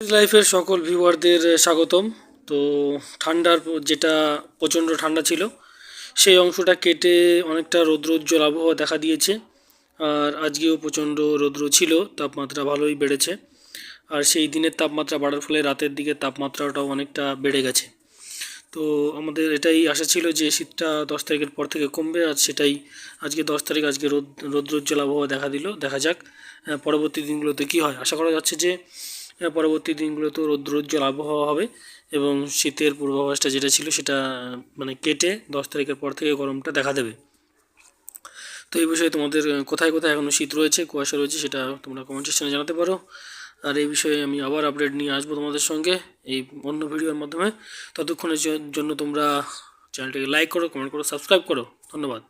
লাইফের সকল ভিউয়ারদের স্বাগতম। তো ঠান্ডার যেটা প্রচণ্ড ঠান্ডা ছিল, সেই অংশটা কেটে অনেকটা রৌদ্রোজ্জ্বল আবহাওয়া দেখা দিয়েছে। আর আজকেও প্রচণ্ড রৌদ্র ছিল, তাপমাত্রা ভালোই বেড়েছে। আর সেই দিনের তাপমাত্রা বাড়ার ফলে রাতের দিকে তাপমাত্রাটাও অনেকটা বেড়ে গেছে। তো আমাদের এটাই আশা ছিল যে শীতটা দশ তারিখের পর থেকে কমবে, আর সেটাই আজকে দশ তারিখ আজকে রোদ রৌদ্রোজ্জ্বল আবহাওয়া দেখা দিল, দেখা যাক পরবর্তী দিনগুলোতে কী হয়। আশা করা যাচ্ছে যে পরবর্তী দিনগুলোতেও রৌদ্রোজ্জ্বল আবহাওয়া হবে এবং শীতের পূর্বাভাসটা যেটা ছিল সেটা মানে কেটে দশ তারিখের পর থেকে গরমটা দেখা দেবে। তো এই বিষয়ে তোমাদের কোথায় কোথায় এখনও শীত রয়েছে, কুয়াশা রয়েছে সেটা তোমরা কমেন্ট সেকশনে জানাতে পারো। আর এই বিষয়ে আমি আবার আপডেট নিয়ে আসব তোমাদের সঙ্গে এই অন্য ভিডিওর মাধ্যমে। ততক্ষণের জন্য তোমরা চ্যানেলটিকে লাইক করো কমেন্ট করো সাবস্ক্রাইব করো। ধন্যবাদ।